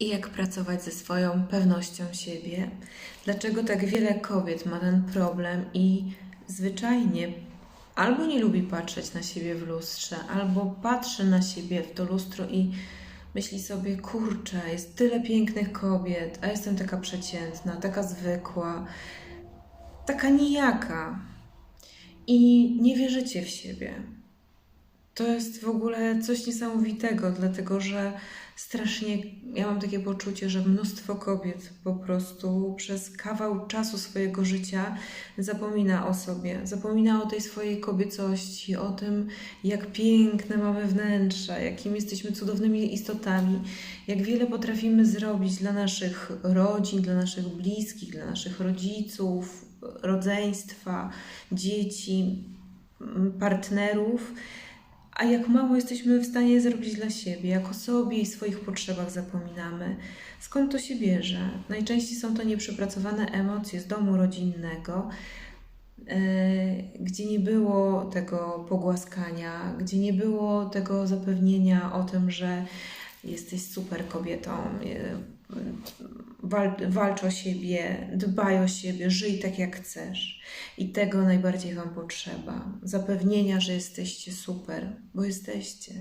i jak pracować ze swoją pewnością siebie. Dlaczego tak wiele kobiet ma ten problem i zwyczajnie albo nie lubi patrzeć na siebie w lustrze, albo patrzy na siebie w to lustro i myśli sobie: Kurczę, jest tyle pięknych kobiet, a jestem taka przeciętna, taka zwykła, taka nijaka. I nie wierzycie w siebie. To jest w ogóle coś niesamowitego, dlatego że strasznie ja mam takie poczucie, że mnóstwo kobiet po prostu przez kawał czasu swojego życia zapomina o sobie, zapomina o tej swojej kobiecości, o tym, jak piękne mamy wnętrze, jakim jesteśmy cudownymi istotami, jak wiele potrafimy zrobić dla naszych rodzin, dla naszych bliskich, dla naszych rodziców, rodzeństwa, dzieci, partnerów a jak mało jesteśmy w stanie zrobić dla siebie, jak o sobie i swoich potrzebach zapominamy. Skąd to się bierze? Najczęściej są to nieprzepracowane emocje z domu rodzinnego, e, gdzie nie było tego pogłaskania, gdzie nie było tego zapewnienia o tym, że jesteś super kobietą, e, wal, walcz o siebie, dbaj o siebie, żyj tak jak chcesz. I tego najbardziej Wam potrzeba. Zapewnienia, że jesteście super, bo jesteście.